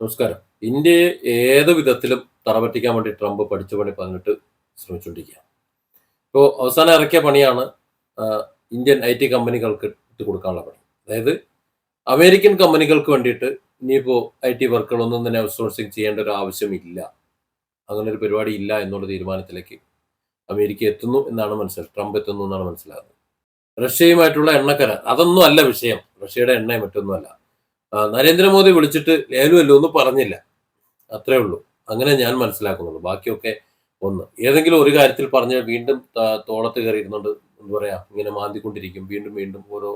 നമസ്കാരം. ഇന്ത്യയെ ഏത് വിധത്തിലും തറപറ്റിക്കാൻ വേണ്ടി ട്രംപ് പഠിച്ച പണി പറഞ്ഞിട്ട് ശ്രമിച്ചുകൊണ്ടിരിക്കുക ഇപ്പോൾ അവസാനം ഇറക്കിയ പണിയാണ് ഇന്ത്യൻ ഐ ടി കമ്പനികൾക്ക് ഇട്ട് കൊടുക്കാനുള്ള പണി. അതായത് അമേരിക്കൻ കമ്പനികൾക്ക് വേണ്ടിയിട്ട് ഇനിയിപ്പോൾ ഐ ടി വർക്കുകളൊന്നും തന്നെ ഔട്ട്സോഴ്സിങ് ചെയ്യേണ്ട ഒരു ആവശ്യമില്ല അങ്ങനെ ഒരു പരിപാടി ഇല്ല എന്നുള്ള തീരുമാനത്തിലേക്ക് അമേരിക്ക എത്തുന്നു എന്നാണ് മനസ്സിലായത് ട്രംപ് എത്തുന്നു എന്നാണ് മനസ്സിലാകുന്നത്. റഷ്യയുമായിട്ടുള്ള എണ്ണക്കര അതൊന്നും അല്ല വിഷയം. റഷ്യയുടെ എണ്ണയും മറ്റൊന്നുമല്ല. നരേന്ദ്രമോദി വിളിച്ചിട്ട് ലേലുവല്ലോ ഒന്നും പറഞ്ഞില്ല. അത്രേ ഉള്ളൂ. അങ്ങനെ ഞാൻ മനസ്സിലാക്കുന്നുള്ളൂ ബാക്കിയൊക്കെ ഒന്ന്. ഏതെങ്കിലും ഒരു കാര്യത്തിൽ പറഞ്ഞാൽ വീണ്ടും തോളത്ത് കയറിയിരുന്നുണ്ട് എന്താ പറയാ ഇങ്ങനെ മാന്തിക്കൊണ്ടിരിക്കും. വീണ്ടും വീണ്ടും ഓരോ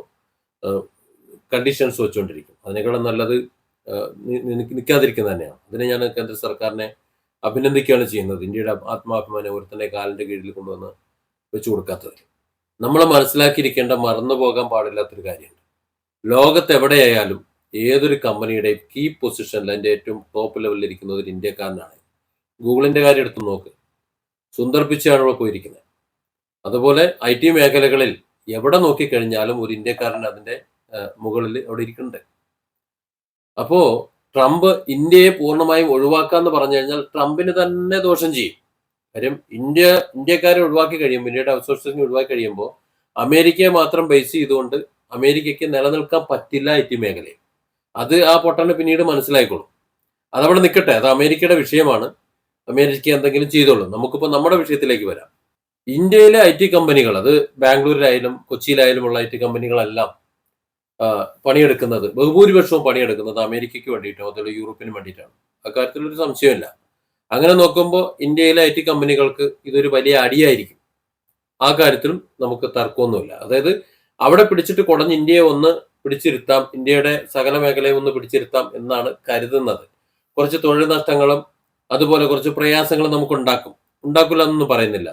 കണ്ടീഷൻസ് വെച്ചുകൊണ്ടിരിക്കും അതിനേക്കാളും നല്ലത് നിൽക്കാതിരിക്കുന്ന തന്നെയാണ്. അതിനെ ഞാൻ കേന്ദ്ര സർക്കാരിനെ അഭിനന്ദിക്കുകയാണ് ചെയ്യുന്നത്. ഇന്ത്യയുടെ ആത്മാഭിമാനം ഒരുത്തന്റെ കാലിന്റെ കീഴിൽ കൊണ്ടുവന്ന് വെച്ചു കൊടുക്കാത്തത് നമ്മൾ മനസ്സിലാക്കിയിരിക്കേണ്ട മറന്നു പോകാൻ പാടില്ലാത്തൊരു കാര്യമുണ്ട്. ലോകത്ത് എവിടെയായാലും ഏതൊരു കമ്പനിയുടെയും കീ പൊസിഷനിൽ അതിന്റെ ഏറ്റവും ടോപ്പ് ലെവലിൽ ഇരിക്കുന്നത് ഒരു ഇന്ത്യക്കാരനാണ്. ഗൂഗിളിന്റെ കാര്യം എടുത്ത് നോക്ക്. സുന്ദർ പിച്ചയാണ് ഇവിടെ പോയിരിക്കുന്നത്. അതുപോലെ ഐ ടി മേഖലകളിൽ എവിടെ നോക്കിക്കഴിഞ്ഞാലും ഒരു ഇന്ത്യക്കാരൻ അതിന്റെ മുകളിൽ അവിടെ ഇരിക്കുന്നുണ്ട്. അപ്പോ ട്രംപ് ഇന്ത്യയെ പൂർണമായും ഒഴിവാക്കാന്ന് പറഞ്ഞു കഴിഞ്ഞാൽ ട്രംപിന് തന്നെ ദോഷം ചെയ്യും. കാര്യം ഇന്ത്യ ഇന്ത്യക്കാരെ ഒഴിവാക്കി കഴിയുമ്പോൾ ഇന്ത്യയുടെ അസോസിയേഷൻ ഒഴിവാക്കി കഴിയുമ്പോൾ അമേരിക്കയെ മാത്രം ബേസ് ചെയ്തുകൊണ്ട് അമേരിക്കയ്ക്ക് നിലനിൽക്കാൻ പറ്റില്ല ഐ ടി മേഖലയിൽ. അത് ആ പൊട്ടന് പിന്നീട് മനസ്സിലായിക്കോളും. അതവിടെ നിൽക്കട്ടെ അത് അമേരിക്കയുടെ വിഷയമാണ്. അമേരിക്ക എന്തെങ്കിലും ചെയ്തോളും. നമുക്കിപ്പോൾ നമ്മുടെ വിഷയത്തിലേക്ക് വരാം. ഇന്ത്യയിലെ ഐ ടി കമ്പനികൾ അത് ബാംഗ്ലൂരിലായാലും കൊച്ചിയിലായാലും കൊച്ചിയിലായാലുമുള്ള ഐ ടി കമ്പനികളെല്ലാം പണിയെടുക്കുന്നത് ബഹുഭൂരിപക്ഷവും പണിയെടുക്കുന്നത് അമേരിക്കയ്ക്ക് വേണ്ടിയിട്ടോ അതുപോലെ യൂറോപ്പിന് വേണ്ടിയിട്ടാണ്. അക്കാര്യത്തിൽ ഒരു സംശയമില്ല അങ്ങനെ നോക്കുമ്പോൾ ഇന്ത്യയിലെ ഐ ടി കമ്പനികൾക്ക് ഇതൊരു വലിയ അടിയായിരിക്കും. ആ കാര്യത്തിലും നമുക്ക് തർക്കമൊന്നുമില്ല. അതായത് അവിടെ പിടിച്ചിട്ട് കുടഞ്ഞ് ഇന്ത്യയെ ഒന്ന് പിടിച്ചിരുത്താം. ഇന്ത്യയുടെ സകല മേഖലയും ഒന്ന് പിടിച്ചിരുത്താം എന്നാണ് കരുതുന്നത്. കുറച്ച് തൊഴിൽ നഷ്ടങ്ങളും അതുപോലെ കുറച്ച് പ്രയാസങ്ങളും നമുക്ക് ഉണ്ടാക്കും ഉണ്ടാക്കില്ല എന്നൊന്നും പറയുന്നില്ല.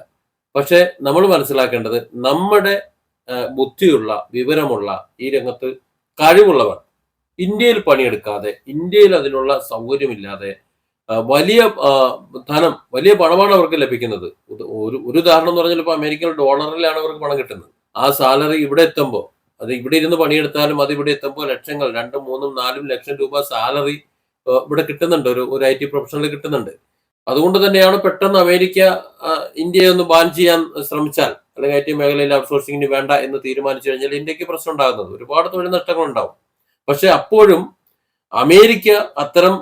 പക്ഷേ നമ്മൾ മനസ്സിലാക്കേണ്ടത് നമ്മുടെ ബുദ്ധിയുള്ള വിവരമുള്ള ഈ രംഗത്ത് കഴിവുള്ളവർ ഇന്ത്യയിൽ പണിയെടുക്കാതെ ഇന്ത്യയിൽ അതിനുള്ള സൗകര്യമില്ലാതെ വലിയ ധനം വലിയ പണമാണ് അവർക്ക് ലഭിക്കുന്നത്. ഒരു ഒരു ഉദാഹരണം എന്ന് പറഞ്ഞാൽ ഇപ്പൊ അമേരിക്കൻ ഡോളറിലാണ് അവർക്ക് പണം കിട്ടുന്നത്. ആ സാലറി ഇവിടെ എത്തുമ്പോൾ അത് ഇവിടെ ഇരുന്ന് പണിയെടുത്താലും അത് ഇവിടെ എത്തുമ്പോൾ ലക്ഷങ്ങൾ രണ്ടും മൂന്നും നാലും ലക്ഷം രൂപ സാലറി ഇവിടെ കിട്ടുന്നുണ്ട്. ഒരു ഒരു ഐ ടി പ്രൊഫഷണൽ കിട്ടുന്നുണ്ട്. അതുകൊണ്ട് തന്നെയാണ് പെട്ടെന്ന് അമേരിക്ക ഇന്ത്യയെ ഒന്ന് ബാൻ ചെയ്യാൻ ശ്രമിച്ചാൽ അല്ലെങ്കിൽ ഐ ടി മേഖലയിൽ ഔട്ട്സോഴ്സിംഗിന് വേണ്ട എന്ന് തീരുമാനിച്ചു കഴിഞ്ഞാൽ ഇന്ത്യയ്ക്ക് പ്രശ്നം ഉണ്ടാകുന്നത്. ഒരുപാട് തൊഴിൽ നഷ്ടങ്ങൾ ഉണ്ടാവും പക്ഷെ അപ്പോഴും അമേരിക്ക അത്തരം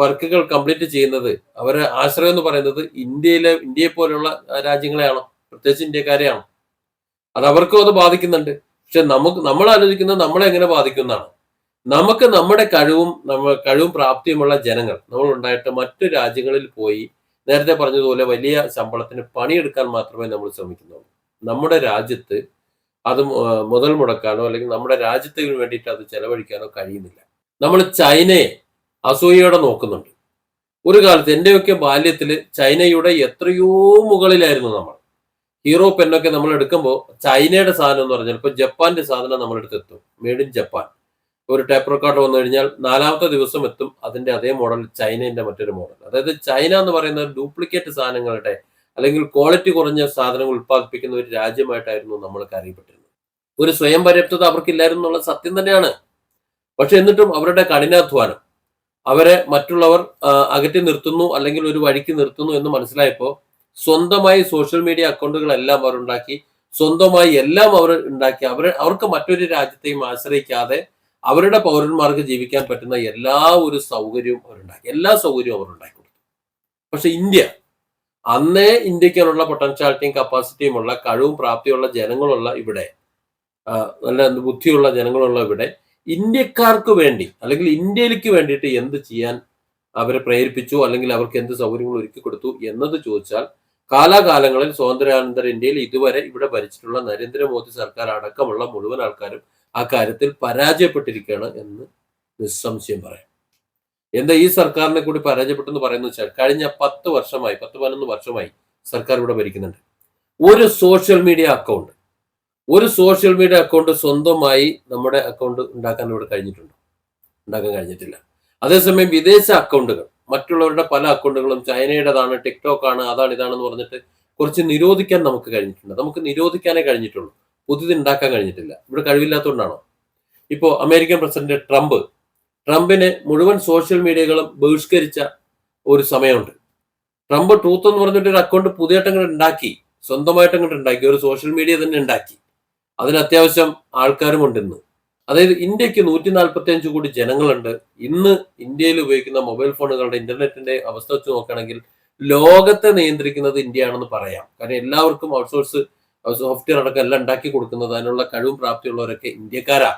വർക്കുകൾ കംപ്ലീറ്റ് ചെയ്യുന്നത് അവരെ ആശ്രയം എന്ന് പറയുന്നത് ഇന്ത്യയിലെ ഇന്ത്യയെ പോലെയുള്ള രാജ്യങ്ങളെയാണോ? പ്രത്യേകിച്ച് ഇന്ത്യക്കാരെയാണോ? അത് അവർക്കും അത് ബാധിക്കുന്നുണ്ട്. പക്ഷെ നമുക്ക് നമ്മൾ ആലോചിക്കുന്നത് നമ്മളെ എങ്ങനെ ബാധിക്കുന്നതാണ് നമുക്ക് നമ്മുടെ കഴിവും നമ്മ കഴിവും പ്രാപ്തിയുമുള്ള ജനങ്ങൾ നമ്മൾ ഉണ്ടായിട്ട് മറ്റു രാജ്യങ്ങളിൽ പോയി നേരത്തെ പറഞ്ഞതുപോലെ വലിയ ശമ്പളത്തിന് പണിയെടുക്കാൻ മാത്രമേ നമ്മൾ ശ്രമിക്കുന്നുള്ളൂ. നമ്മുടെ രാജ്യത്ത് അത് മുതൽ മുടക്കാനോ അല്ലെങ്കിൽ നമ്മുടെ രാജ്യത്തിന് വേണ്ടിയിട്ട് അത് ചെലവഴിക്കാനോ കഴിയുന്നില്ല. നമ്മൾ ചൈനയെ അസൂയയോടെ നോക്കുന്നുണ്ട്. ഒരു കാലത്ത് എന്റെയൊക്കെ ബാല്യത്തിൽ ചൈനയുടെ എത്രയോ മുകളിലായിരുന്നു നമ്മൾ. ഹീറോ പെന്നൊക്കെ നമ്മൾ എടുക്കുമ്പോൾ ചൈനയുടെ സാധനം എന്ന് പറഞ്ഞാൽ ഇപ്പൊ ജപ്പാന്റെ സാധനം നമ്മളെടുത്ത് എത്തും. മെയ്ഡ് ഇൻ ജപ്പാൻ ഒരു ടേപ്പ് റെക്കോർഡ് വന്നു കഴിഞ്ഞാൽ നാലാമത്തെ ദിവസം എത്തും അതിന്റെ അതേ മോഡൽ ചൈനയുടെ മറ്റൊരു മോഡൽ അതായത് ചൈന എന്ന് പറയുന്ന ഡ്യൂപ്ലിക്കേറ്റ് സാധനങ്ങളുടെ അല്ലെങ്കിൽ ക്വാളിറ്റി കുറഞ്ഞ സാധനങ്ങൾ ഉൽപ്പാദിപ്പിക്കുന്ന ഒരു രാജ്യമായിട്ടായിരുന്നു നമ്മൾക്ക് അറിയപ്പെട്ടിരുന്നത്. ഒരു സ്വയം പര്യാപ്തത അവർക്കില്ലായിരുന്നു എന്നുള്ള സത്യം തന്നെയാണ്. പക്ഷെ എന്നിട്ടും അവരുടെ കഠിനാധ്വാനം അവരെ മറ്റുള്ളവർ അകറ്റി നിർത്തുന്നു അല്ലെങ്കിൽ ഒരു വഴിക്ക് നിർത്തുന്നു എന്ന് മനസ്സിലായപ്പോൾ സ്വന്തമായി സോഷ്യൽ മീഡിയ അക്കൗണ്ടുകളെല്ലാം അവർ ഉണ്ടാക്കി സ്വന്തമായി എല്ലാം അവർ ഉണ്ടാക്കി. അവർ അവർക്ക് മറ്റൊരു രാജ്യത്തെയും ആശ്രയിക്കാതെ അവരുടെ പൗരന്മാർക്ക് ജീവിക്കാൻ പറ്റുന്ന എല്ലാ ഒരു സൗകര്യവും അവരുണ്ടാക്കി. എല്ലാ സൗകര്യവും അവർ ഉണ്ടാക്കി കൊടുത്തു. പക്ഷെ ഇന്ത്യ അന്നേ ഇന്ത്യക്കാനുള്ള പൊട്ടൻഷ്യാലിറ്റിയും കപ്പാസിറ്റിയും ഉള്ള കഴിവും പ്രാപ്തിയുള്ള ജനങ്ങളുള്ള ഇവിടെ നല്ല ബുദ്ധിയുള്ള ജനങ്ങളുള്ള ഇവിടെ ഇന്ത്യക്കാർക്ക് വേണ്ടി അല്ലെങ്കിൽ ഇന്ത്യയിലേക്ക് വേണ്ടിയിട്ട് എന്ത് ചെയ്യാൻ അവരെ പ്രേരിപ്പിച്ചു അല്ലെങ്കിൽ അവർക്ക് എന്ത് സൗകര്യങ്ങൾ ഒരുക്കി കൊടുത്തു എന്നത് ചോദിച്ചാൽ കാലാകാലങ്ങളിൽ സ്വാതന്ത്ര്യാനന്തര ഇന്ത്യയിൽ ഇതുവരെ ഇവിടെ ഭരിച്ചിട്ടുള്ള നരേന്ദ്രമോദി സർക്കാർ അടക്കമുള്ള മുഴുവൻ ആൾക്കാരും ആ കാര്യത്തിൽ പരാജയപ്പെട്ടിരിക്കുകയാണ് എന്ന് നിസ്സംശയം പറയാം. എന്താ ഈ സർക്കാരിനെ കൂടി പരാജയപ്പെട്ടെന്ന് പറയുന്നത് വെച്ചാൽ കഴിഞ്ഞ പത്ത് വർഷമായി പത്ത് പതിനൊന്ന് വർഷമായി സർക്കാർ ഇവിടെ ഭരിക്കുന്നുണ്ട്. ഒരു സോഷ്യൽ മീഡിയ അക്കൗണ്ട്. ഒരു സോഷ്യൽ മീഡിയ അക്കൗണ്ട് സ്വന്തമായി നമ്മുടെ അക്കൗണ്ട് ഉണ്ടാക്കാൻ ഇവിടെ കഴിഞ്ഞിട്ടുണ്ട്? ഉണ്ടാക്കാൻ കഴിഞ്ഞിട്ടില്ല. അതേസമയം വിദേശ അക്കൗണ്ടുകൾ. മറ്റുള്ളവരുടെ പല അക്കൗണ്ടുകളും ചൈനയുടേതാണ് ടിക്ടോക്ക് ആണ് അതാണ് ഇതാണെന്ന് പറഞ്ഞിട്ട് കുറച്ച് നിരോധിക്കാൻ നമുക്ക് കഴിഞ്ഞിട്ടുണ്ട്. നമുക്ക് നിരോധിക്കാനേ കഴിഞ്ഞിട്ടുള്ളൂ. പുതിയത് ഉണ്ടാക്കാൻ കഴിഞ്ഞിട്ടില്ല. ഇവിടെ കഴിവില്ലാത്തതുകൊണ്ടാണോ? ഇപ്പോൾ അമേരിക്കൻ പ്രസിഡന്റ് ട്രംപ് ട്രംപിനെ മുഴുവൻ സോഷ്യൽ മീഡിയകളും ബഹിഷ്കരിച്ച ഒരു സമയമുണ്ട്. ട്രംപ് ട്രൂത്ത് എന്ന് പറഞ്ഞിട്ട് ഒരു അക്കൗണ്ട് പുതിയ ഉണ്ടാക്കി സ്വന്തമായിട്ട് അങ്ങോട്ട് ഉണ്ടാക്കി ഒരു സോഷ്യൽ മീഡിയ തന്നെ ഉണ്ടാക്കി. അതിന് അത്യാവശ്യം ആൾക്കാരുമുണ്ട് ഇന്ന് അതായത് ഇന്ത്യയ്ക്ക് നൂറ്റി നാൽപ്പത്തി അഞ്ച് കോടി ജനങ്ങളുണ്ട്. ഇന്ന് ഇന്ത്യയിൽ ഉപയോഗിക്കുന്ന മൊബൈൽ ഫോണുകളുടെ ഇന്റർനെറ്റിന്റെ അവസ്ഥ വെച്ച് നോക്കുകയാണെങ്കിൽ ലോകത്തെ നിയന്ത്രിക്കുന്നത് ഇന്ത്യയാണെന്ന് പറയാം. കാരണം എല്ലാവർക്കും ഔട്ട്സോഴ്സ് സോഫ്റ്റ്വെയർ അടക്കം എല്ലാം ഉണ്ടാക്കി കൊടുക്കുന്നത് അതിനുള്ള കഴിവും പ്രാപ്തിയുള്ളവരൊക്കെ ഇന്ത്യക്കാരാ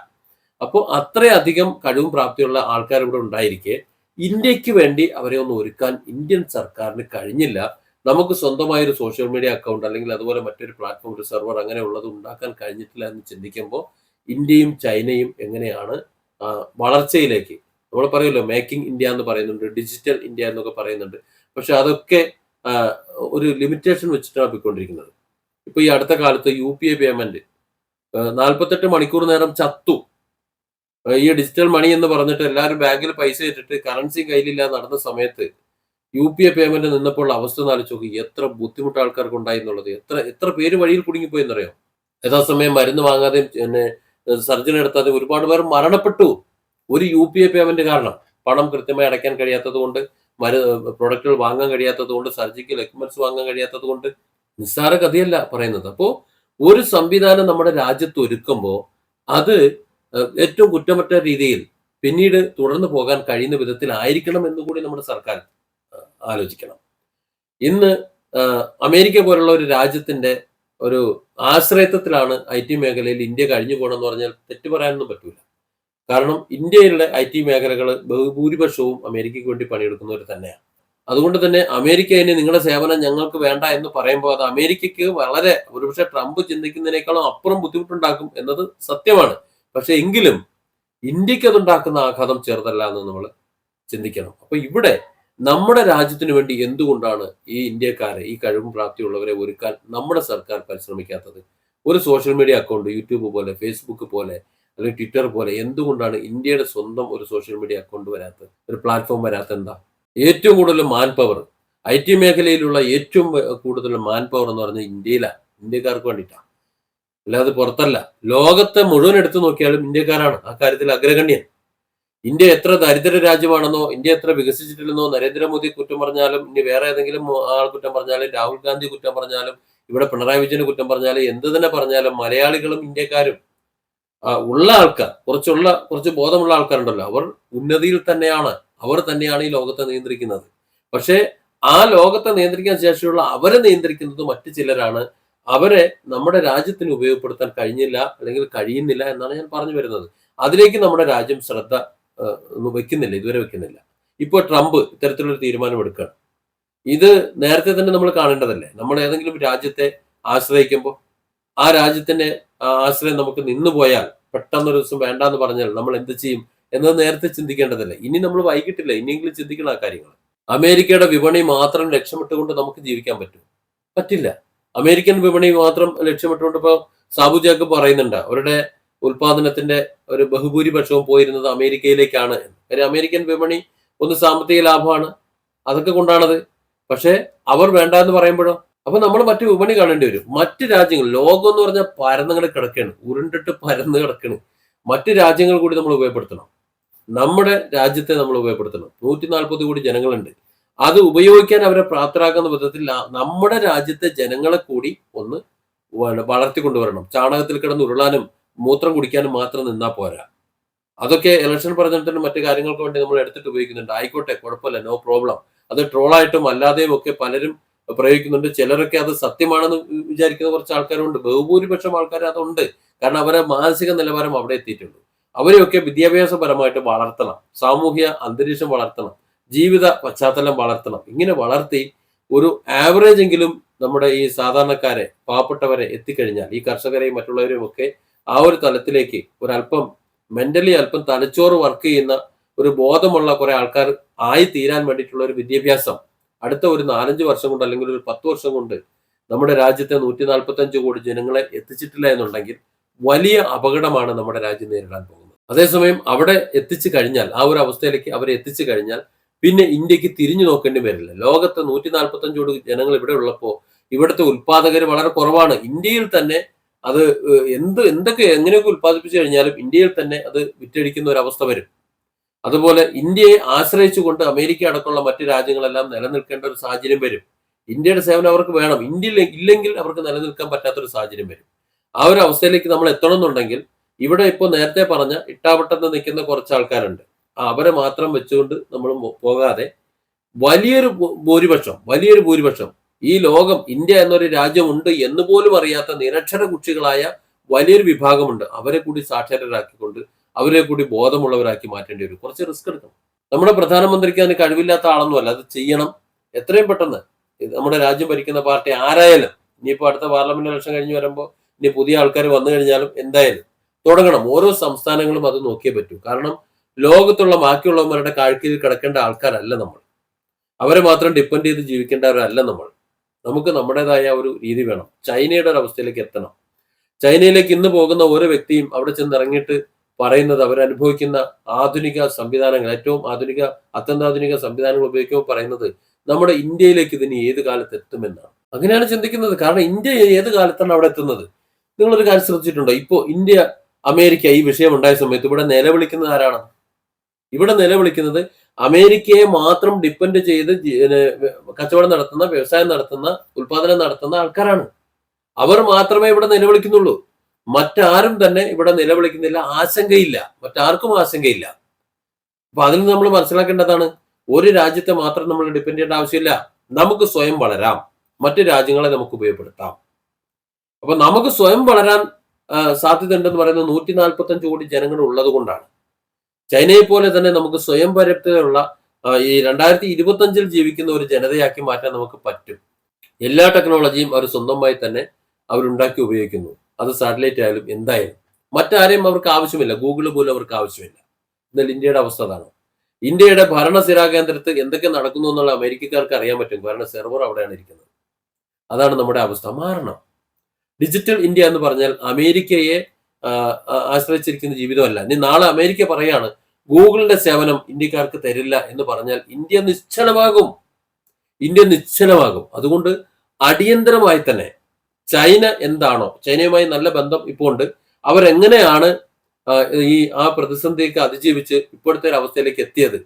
അപ്പോൾ അത്രയധികം കഴിവും പ്രാപ്തിയുള്ള ആൾക്കാർ ഇവിടെ ഉണ്ടായിരിക്കെ. ഇന്ത്യയ്ക്ക് വേണ്ടി അവരെ ഒന്ന് ഒരുക്കാൻ ഇന്ത്യൻ സർക്കാരിന് കഴിഞ്ഞില്ല. നമുക്ക് സ്വന്തമായ ഒരു സോഷ്യൽ മീഡിയ അക്കൗണ്ട് അല്ലെങ്കിൽ അതുപോലെ മറ്റൊരു പ്ലാറ്റ്ഫോം ഒരു സെർവർ അങ്ങനെയുള്ളത് ഉണ്ടാക്കാൻ കഴിഞ്ഞിട്ടില്ല എന്ന് ചിന്തിക്കുമ്പോൾ ഇന്ത്യയും ചൈനയും എങ്ങനെയാണ് വളർച്ചയിലേക്ക്? നമ്മൾ പറയുമല്ലോ മേക്കിംഗ് ഇന്ത്യ എന്ന് പറയുന്നുണ്ട് ഡിജിറ്റൽ ഇന്ത്യ എന്നൊക്കെ പറയുന്നുണ്ട്. പക്ഷെ അതൊക്കെ ഒരു ലിമിറ്റേഷൻ വെച്ചിട്ടാണ് പോയിക്കൊണ്ടിരിക്കുന്നത്. ഇപ്പൊ ഈ അടുത്ത കാലത്ത് യു പി ഐ പേയ്മെന്റ് നാൽപ്പത്തെട്ട് മണിക്കൂർ നേരം ചത്തു. ഈ ഡിജിറ്റൽ മണി എന്ന് പറഞ്ഞിട്ട് എല്ലാവരും ബാങ്കിൽ പൈസ ഇട്ടിട്ട് കറൻസി കയ്യിലില്ല നടന്ന സമയത്ത് യു പി ഐ പേയ്മെന്റ് നിന്നപ്പോൾ അവസ്ഥ നാലിച്ച് നോക്കി എത്ര ബുദ്ധിമുട്ട് ആൾക്കാർക്ക് ഉണ്ടായി എന്നുള്ളത്. എത്ര എത്ര പേര് വഴിയിൽ കുടുങ്ങിപ്പോയി എന്നറിയാം? യഥാസമയം മരുന്ന് വാങ്ങാതെയും പിന്നെ സർജറി എടുത്താതെ ഒരുപാട് പേർ മരണപ്പെട്ടു. ഒരു യു പി ഐ പേയ്മെന്റ് കാരണം. പണം കൃത്യമായി അടയ്ക്കാൻ കഴിയാത്തത് കൊണ്ട് മരു പ്രൊഡക്റ്റുകൾ വാങ്ങാൻ കഴിയാത്തത് കൊണ്ട് സർജിക്കൽ എക്യുപ്മെന്റ്സ് വാങ്ങാൻ കഴിയാത്തത് കൊണ്ട് നിസ്സാര കഥയല്ല പറയുന്നത്. അപ്പോൾ ഒരു സംവിധാനം നമ്മുടെ രാജ്യത്ത് ഒരുക്കുമ്പോൾ അത് ഏറ്റവും കുറ്റമറ്റ രീതിയിൽ പിന്നീട് തുടർന്ന് പോകാൻ കഴിയുന്ന വിധത്തിലായിരിക്കണം എന്ന് കൂടി നമ്മുടെ സർക്കാർ ആലോചിക്കണം. ഇന്ന് അമേരിക്ക പോലുള്ള ഒരു രാജ്യത്തിന്റെ ഒരു ആശ്രയത്വത്തിലാണ് ഐ ടി മേഖലയിൽ ഇന്ത്യ കഴിഞ്ഞു പോകണമെന്ന് പറഞ്ഞാൽ തെറ്റു പറയാനൊന്നും പറ്റൂല. കാരണം ഇന്ത്യയിലെ ഐ ടി മേഖലകൾ ബഹുഭൂരിപക്ഷവും അമേരിക്കയ്ക്ക് വേണ്ടി പണിയെടുക്കുന്നവർ തന്നെയാണ്. അതുകൊണ്ട് തന്നെ അമേരിക്ക ഇനി നിങ്ങളുടെ സേവനം ഞങ്ങൾക്ക് വേണ്ട എന്ന് പറയുമ്പോൾ അത് അമേരിക്കയ്ക്ക് വളരെ ഒരുപക്ഷെ ട്രംപ് ചിന്തിക്കുന്നതിനേക്കാളും അപ്പുറം ബുദ്ധിമുട്ടുണ്ടാക്കും എന്നത് സത്യമാണ്. പക്ഷെ എങ്കിലും ഇന്ത്യയ്ക്ക് അതുണ്ടാക്കുന്ന ആഘാതം ചെറുതല്ല എന്ന് നമ്മൾ ചിന്തിക്കണം. അപ്പൊ ഇവിടെ നമ്മുടെ രാജ്യത്തിന് വേണ്ടി എന്തുകൊണ്ടാണ് ഈ ഇന്ത്യക്കാരെ ഈ കഴിവും പ്രാപ്തിയുള്ളവരെ ഒരുക്കാൻ നമ്മുടെ സർക്കാർ പരിശ്രമിക്കാത്തത്? ഒരു സോഷ്യൽ മീഡിയ അക്കൗണ്ട് യൂട്യൂബ് പോലെ ഫേസ്ബുക്ക് പോലെ അല്ലെങ്കിൽ ട്വിറ്റർ പോലെ എന്തുകൊണ്ടാണ് ഇന്ത്യയുടെ സ്വന്തം ഒരു സോഷ്യൽ മീഡിയ അക്കൗണ്ട് വരാത്തത് ഒരു പ്ലാറ്റ്ഫോം വരാത്ത എന്താ? ഏറ്റവും കൂടുതൽ മാൻ പവർ ഐ ടി മേഖലയിലുള്ള ഏറ്റവും കൂടുതൽ മാൻ പവർ എന്ന് പറഞ്ഞാൽ ഇന്ത്യയിലാണ് ഇന്ത്യക്കാർക്ക് വേണ്ടിയിട്ടാണ് അല്ലാതെ പുറത്തല്ല. ലോകത്തെ മുഴുവൻ എടുത്തു നോക്കിയാലും ഇന്ത്യക്കാരാണ്. ആ കാര്യത്തിൽ അഗ്രഗണ്യൻ. ഇന്ത്യ എത്ര ദരിദ്ര രാജ്യമാണെന്നോ ഇന്ത്യ എത്ര വികസിച്ചിട്ടില്ലെന്നോ നരേന്ദ്രമോദി കുറ്റം പറഞ്ഞാലും ഇനി വേറെ ഏതെങ്കിലും ആൾ കുറ്റം പറഞ്ഞാലും രാഹുൽ ഗാന്ധി കുറ്റം പറഞ്ഞാലും ഇവിടെ പിണറായി വിജയന് കുറ്റം പറഞ്ഞാലും എന്ത് തന്നെ പറഞ്ഞാലും മലയാളികളും ഇന്ത്യക്കാരും ഉള്ള ആൾക്കാർ കുറച്ചുള്ള കുറച്ച് ബോധമുള്ള ആൾക്കാരുണ്ടല്ലോ അവർ ഉന്നതിയിൽ തന്നെയാണ് അവർ തന്നെയാണ് ഈ ലോകത്തെ നിയന്ത്രിക്കുന്നത്. പക്ഷേ ആ ലോകത്തെ നിയന്ത്രിക്കാൻ ശേഷിയുള്ള അവരെ നിയന്ത്രിക്കുന്നത് മറ്റു ചിലരാണ്. അവരെ നമ്മുടെ രാജ്യത്തിന് ഉപയോഗപ്പെടുത്താൻ കഴിഞ്ഞില്ല അല്ലെങ്കിൽ കഴിയുന്നില്ല എന്നാണ് ഞാൻ പറഞ്ഞു വരുന്നത്. അതിലേക്ക് നമ്മുടെ രാജ്യം ശ്രദ്ധ വെക്കുന്നില്ല ഇതുവരെ വെക്കുന്നില്ല. ഇപ്പോൾ ട്രംപ് ഇത്തരത്തിലൊരു തീരുമാനം എടുക്കുകയാണ് ഇത് നേരത്തെ തന്നെ നമ്മൾ കാണേണ്ടതല്ലേ? നമ്മൾ ഏതെങ്കിലും രാജ്യത്തെ ആശ്രയിക്കുമ്പോൾ ആ രാജ്യത്തിന്റെ ആശ്രയം നമുക്ക് നിന്നു പോയാൽ പെട്ടെന്നൊരു ദിവസം വേണ്ടാന്ന് പറഞ്ഞാൽ നമ്മൾ എന്ത് ചെയ്യും എന്നത് നേരത്തെ ചിന്തിക്കേണ്ടതല്ലേ? ഇനി നമ്മൾ വൈകിട്ടില്ല ഇനിയെങ്കിലും ചിന്തിക്കണം ആ കാര്യങ്ങൾ അമേരിക്കയുടെ വിപണി മാത്രം ലക്ഷ്യമിട്ടുകൊണ്ട് നമുക്ക് ജീവിക്കാൻ പറ്റും? പറ്റില്ല. അമേരിക്കൻ വിപണി മാത്രം ലക്ഷ്യമിട്ടുകൊണ്ട് ഇപ്പോൾ സാബു ജാക്കബ് പറയുന്നുണ്ട് അവരുടെ ഉൽപാദനത്തിന്റെ ഒരു ബഹുഭൂരിപക്ഷവും പോയിരുന്നത് അമേരിക്കയിലേക്കാണ്. കാര്യം അമേരിക്കൻ വിപണി ഒന്ന് സാമ്പത്തിക ലാഭമാണ്. അതൊക്കെ കൊണ്ടാണത്. പക്ഷേ അവർ വേണ്ട എന്ന് പറയുമ്പോഴോ? അപ്പൊ നമ്മൾ മറ്റു വിപണി കാണേണ്ടി വരും. മറ്റ് രാജ്യങ്ങൾ ലോകം എന്ന് പറഞ്ഞാൽ പരന്നങ്ങനെ കിടക്കുകയാണ് ഉരുണ്ടിട്ട് പരന്ന് കിടക്കുകയാണ് മറ്റു രാജ്യങ്ങൾ കൂടി നമ്മൾ ഉപയോഗപ്പെടുത്തണം. നമ്മുടെ രാജ്യത്തെ നമ്മൾ ഉപയോഗപ്പെടുത്തണം. നൂറ്റി നാൽപ്പത് കോടി ജനങ്ങളുണ്ട്. അത് ഉപയോഗിക്കാൻ അവരെ പ്രാപ്തരാക്കുന്ന വിധത്തിൽ നമ്മുടെ രാജ്യത്തെ ജനങ്ങളെ കൂടി ഒന്ന് വളർത്തി വളർത്തിക്കൊണ്ടുവരണം. ചാണകത്തിൽ കിടന്ന് ഉരുളാനും മൂത്രം കുടിക്കാനും മാത്രം നിന്നാ പോരാ. അതൊക്കെ ഇലക്ഷൻ പ്രചരണത്തിനും മറ്റു കാര്യങ്ങൾക്ക് വേണ്ടി നമ്മൾ എടുത്തിട്ട് ഉപയോഗിക്കുന്നുണ്ട്. ആയിക്കോട്ടെ കുഴപ്പമില്ല നോ പ്രോബ്ലം അത് ട്രോളായിട്ടും അല്ലാതെയും ഒക്കെ പലരും പ്രയോഗിക്കുന്നുണ്ട്. ചിലരൊക്കെ അത് സത്യമാണെന്ന് വിചാരിക്കുന്ന കുറച്ച് ആൾക്കാരുണ്ട്. ബഹുഭൂരിപക്ഷം ആൾക്കാർ അതുണ്ട്. കാരണം അവരെ മാനസിക നിലവാരം അവിടെ എത്തിയിട്ടുണ്ട്. അവരെയൊക്കെ വിദ്യാഭ്യാസപരമായിട്ട് വളർത്തണം. സാമൂഹ്യ അന്തരീക്ഷം വളർത്തണം. ജീവിത പശ്ചാത്തലം വളർത്തണം. ഇങ്ങനെ വളർത്തി ഒരു ആവറേജ് എങ്കിലും നമ്മുടെ ഈ സാധാരണക്കാരെ പാവപ്പെട്ടവരെ എത്തിക്കഴിഞ്ഞാൽ ഈ കർഷകരെയും മറ്റുള്ളവരെയും ഒക്കെ ആ ഒരു തലത്തിലേക്ക് ഒരല്പം മെന്റലി അല്പം തലച്ചോറ് വർക്ക് ചെയ്യുന്ന ഒരു ബോധമുള്ള കുറെ ആൾക്കാർ ആയി തീരാൻ വേണ്ടിയിട്ടുള്ള ഒരു വിദ്യാഭ്യാസം അടുത്ത ഒരു നാലഞ്ച് വർഷം കൊണ്ട് അല്ലെങ്കിൽ ഒരു പത്ത് വർഷം കൊണ്ട് നമ്മുടെ രാജ്യത്തെ നൂറ്റി നാൽപ്പത്തി അഞ്ച് കോടി ജനങ്ങളെ എത്തിച്ചിട്ടില്ല എന്നുണ്ടെങ്കിൽ വലിയ അപകടമാണ് നമ്മുടെ രാജ്യം നേരിടാൻ പോകുന്നത്. അതേസമയം അവിടെ എത്തിച്ചു കഴിഞ്ഞാൽ ആ ഒരു അവസ്ഥയിലേക്ക് അവരെ എത്തിച്ചു കഴിഞ്ഞാൽ പിന്നെ ഇന്ത്യയ്ക്ക് തിരിഞ്ഞു നോക്കേണ്ടി വരില്ല. ലോകത്തെ നൂറ്റി നാൽപ്പത്തി അഞ്ച് കോടി ജനങ്ങൾ ഇവിടെ ഉള്ളപ്പോൾ ഇവിടുത്തെ ഉൽപാദകർ വളരെ കുറവാണ്. ഇന്ത്യയിൽ തന്നെ അത് എന്ത് എന്തൊക്കെ എങ്ങനെയൊക്കെ ഉൽപ്പാദിപ്പിച്ചു കഴിഞ്ഞാലും ഇന്ത്യയിൽ തന്നെ അത് വിറ്റഴിക്കുന്ന ഒരു അവസ്ഥ വരും. അതുപോലെ ഇന്ത്യയെ ആശ്രയിച്ചുകൊണ്ട് അമേരിക്ക അടക്കമുള്ള മറ്റ് രാജ്യങ്ങളെല്ലാം നിലനിൽക്കേണ്ട ഒരു സാഹചര്യം വരും. ഇന്ത്യയുടെ സേവനം അവർക്ക് വേണം. ഇന്ത്യയിൽ ഇല്ലെങ്കിൽ അവർക്ക് നിലനിൽക്കാൻ പറ്റാത്തൊരു സാഹചര്യം വരും. ആ ഒരു അവസ്ഥയിലേക്ക് നമ്മൾ എത്തണം എന്നുണ്ടെങ്കിൽ ഇവിടെ ഇപ്പോൾ നേരത്തെ പറഞ്ഞ ഇട്ടാവട്ടത്ത് നിൽക്കുന്ന കുറച്ച് ആൾക്കാരുണ്ട് അവരെ മാത്രം വെച്ചുകൊണ്ട് നമ്മൾ പോകാതെ വലിയൊരു ഭൂരിപക്ഷം വലിയൊരു ഭൂരിപക്ഷം ഈ ലോകം ഇന്ത്യ എന്നൊരു രാജ്യമുണ്ട് എന്ന് പോലും അറിയാത്ത നിരക്ഷര കുക്ഷികളായ വലിയൊരു വിഭാഗമുണ്ട്. അവരെ കൂടി സാക്ഷരരാക്കിക്കൊണ്ട് അവരെ കൂടി ബോധമുള്ളവരാക്കി മാറ്റേണ്ടി വരും. കുറച്ച് റിസ്ക് എടുക്കണം. നമ്മുടെ പ്രധാനമന്ത്രിക്ക് അതിന് കഴിവില്ലാത്ത ആളൊന്നുമല്ല അത് ചെയ്യണം. എത്രയും പെട്ടെന്ന്. നമ്മുടെ രാജ്യം ഭരിക്കുന്ന പാർട്ടി ആരായാലും ഇനിയിപ്പോൾ അടുത്ത പാർലമെന്റ് ഇലക്ഷൻ കഴിഞ്ഞ് വരുമ്പോൾ ഇനി പുതിയ ആൾക്കാർ വന്നു കഴിഞ്ഞാലും എന്തായാലും തുടങ്ങണം. ഓരോ സംസ്ഥാനങ്ങളും അത് നോക്കിയേ പറ്റൂ. കാരണം ലോകത്തുള്ള ബാക്കിയുള്ളവന്മാരുടെ കാഴ്ചയിൽ കിടക്കേണ്ട ആൾക്കാരല്ല നമ്മൾ. അവരെ മാത്രം ഡിപ്പെൻഡ് ചെയ്ത് ജീവിക്കേണ്ടവരല്ല നമ്മൾ. നമുക്ക് നമ്മുടേതായ ഒരു രീതി വേണം. ചൈനയുടെ ഒരു അവസ്ഥയിലേക്ക് എത്തണം. ചൈനയിലേക്ക് ഇന്ന് പോകുന്ന ഓരോ വ്യക്തിയും അവിടെ ചെന്ന് ഇറങ്ങിയിട്ട് പറയുന്നത് അവരനുഭവിക്കുന്ന ആധുനിക സംവിധാനങ്ങൾ ഏറ്റവും ആധുനിക അത്യന്താധുനിക സംവിധാനങ്ങൾ ഉപയോഗിക്കുമ്പോൾ പറയുന്നത് നമ്മുടെ ഇന്ത്യയിലേക്ക് ഇതിന് ഏത് കാലത്ത് എത്തുമെന്നാണ്. അങ്ങനെയാണ് ചിന്തിക്കുന്നത്. കാരണം ഇന്ത്യ ഏത് കാലത്താണ് അവിടെ എത്തുന്നത്? നിങ്ങളൊരു കാര്യം ശ്രദ്ധിച്ചിട്ടുണ്ടോ? ഇപ്പോൾ ഇന്ത്യ അമേരിക്ക ഈ വിഷയം ഉണ്ടായ സമയത്ത് ഇവിടെ നിലവിളിക്കുന്നത് ആരാണ്? ഇവിടെ നിലവിളിക്കുന്നത് അമേരിക്കയെ മാത്രം ഡിപ്പെൻഡ് ചെയ്ത് കച്ചവടം നടത്തുന്ന വ്യവസായം നടത്തുന്ന ഉൽപാദനം നടത്തുന്ന ആൾക്കാരാണ്. അവർ മാത്രമേ ഇവിടെ നിലവിളിക്കുന്നുള്ളൂ. മറ്റാരും തന്നെ ഇവിടെ നിലവിളിക്കുന്നില്ല ആശങ്കയില്ല. മറ്റാർക്കും ആശങ്കയില്ല. അപ്പൊ അതിൽ നമ്മൾ മനസ്സിലാക്കേണ്ടതാണ് ഒരു രാജ്യത്തെ മാത്രം നമ്മൾ ഡിപ്പെൻഡ് ചെയ്യേണ്ട ആവശ്യമില്ല. നമുക്ക് സ്വയം വളരാം. മറ്റു രാജ്യങ്ങളെ നമുക്ക് ഉപയോഗപ്പെടുത്താം. അപ്പൊ നമുക്ക് സ്വയം വളരാൻ സാധ്യത ഉണ്ടെന്ന് പറയുന്നത് നൂറ്റി നാൽപ്പത്തി അഞ്ച് കോടി ജനങ്ങൾ ഉള്ളത് കൊണ്ടാണ്. ചൈനയെ പോലെ തന്നെ നമുക്ക് സ്വയം പര്യാപ്തതയുള്ള ഈ രണ്ടായിരത്തി ഇരുപത്തി അഞ്ചിൽ ജീവിക്കുന്ന ഒരു ജനതയാക്കി മാറ്റാൻ നമുക്ക് പറ്റും. എല്ലാ ടെക്നോളജിയും അവർ സ്വന്തമായി തന്നെ അവരുണ്ടാക്കി ഉപയോഗിക്കുന്നു. അത് സാറ്റലൈറ്റ് ആയാലും എന്തായാലും. മറ്റാരെയും അവർക്ക് ആവശ്യമില്ല. ഗൂഗിൾ പോലും അവർക്ക് ആവശ്യമില്ല. എന്നാൽ ഇന്ത്യയുടെ അവസ്ഥ അതാണ്. ഇന്ത്യയുടെ ഭരണ സ്ഥിരാകേന്ദ്രത്തിൽ എന്തൊക്കെ നടക്കുന്നു എന്നുള്ള അമേരിക്കക്കാർക്ക് അറിയാൻ പറ്റും. ഭരണ സെർവർ അവിടെയാണ് ഇരിക്കുന്നത്. അതാണ് നമ്മുടെ അവസ്ഥ. മാറണം. ഡിജിറ്റൽ ഇന്ത്യ എന്ന് പറഞ്ഞാൽ അമേരിക്കയെ ആശ്രയിച്ചിരിക്കുന്ന ജീവിതമല്ല. ഇനി നാളെ അമേരിക്ക പറയാണ് ഗൂഗിളിന്റെ സേവനം ഇന്ത്യക്കാർക്ക് തരില്ല എന്ന് പറഞ്ഞാൽ ഇന്ത്യ നിശ്ചലമാകും. ഇന്ത്യ നിശ്ചലമാകും. അതുകൊണ്ട് അടിയന്തരമായി തന്നെ ചൈന എന്താണോ ചൈനയുമായി നല്ല ബന്ധം ഇപ്പോൾ ഉണ്ട്. അവരെങ്ങനെയാണ് ഈ ആ പ്രതിസന്ധിയൊക്കെ അതിജീവിച്ച് ഇപ്പോഴത്തെ ഒരു അവസ്ഥയിലേക്ക് എത്തിയത്?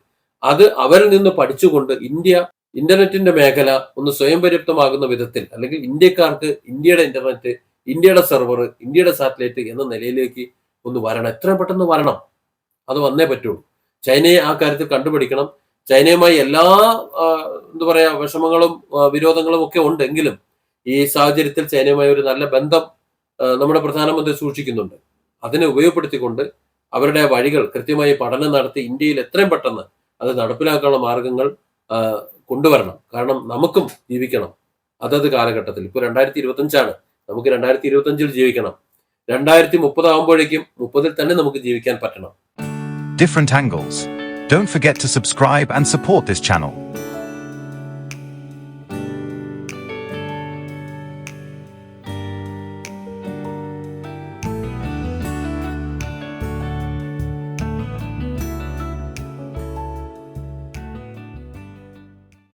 അത് അവരിൽ നിന്ന് പഠിച്ചുകൊണ്ട് ഇന്ത്യ ഇന്റർനെറ്റിന്റെ മേഖല ഒന്ന് സ്വയം പര്യാപ്തമാകുന്ന വിധത്തിൽ അല്ലെങ്കിൽ ഇന്ത്യക്കാർക്ക് ഇന്ത്യയുടെ ഇന്റർനെറ്റ് ഇന്ത്യയുടെ സെർവർ ഇന്ത്യയുടെ സാറ്റലൈറ്റ് എന്ന നിലയിലേക്ക് ഒന്ന് വരണം. എത്രയും പെട്ടെന്ന് വരണം. അത് വന്നേ പറ്റുള്ളൂ. ചൈനയെ ആ കാര്യത്തിൽ കണ്ടുപിടിക്കണം. ചൈനയുമായി എല്ലാ എന്താ പറയാ വിഷമങ്ങളും വിരോധങ്ങളും ഒക്കെ ഉണ്ടെങ്കിലും ഈ സാഹചര്യത്തിൽ ചൈനയുമായി ഒരു നല്ല ബന്ധം നമ്മുടെ പ്രധാനമന്ത്രി സൂക്ഷിക്കുന്നുണ്ട്. അതിനെ ഉപയോഗപ്പെടുത്തിക്കൊണ്ട് അവരുടെ വഴികൾ കൃത്യമായി പഠനം നടത്തി ഇന്ത്യയിൽ എത്രയും പെട്ടെന്ന് അത് നടപ്പിലാക്കാനുള്ള മാർഗങ്ങൾ കൊണ്ടുവരണം. കാരണം നമുക്കും ജീവിക്കണം. അതത് കാലഘട്ടത്തിൽ. ഇപ്പോൾ രണ്ടായിരത്തി ഇരുപത്തി അഞ്ചാണ് നമുക്ക് രണ്ടായിരത്തി ഇരുപത്തി അഞ്ചിൽ ജീവിക്കണം രണ്ടായിരത്തി മുപ്പതാകുമ്പോഴേക്കും മുപ്പതിൽ തന്നെ നമുക്ക് ജീവിക്കാൻ പറ്റണം different angles. Don't forget to subscribe and support this channel.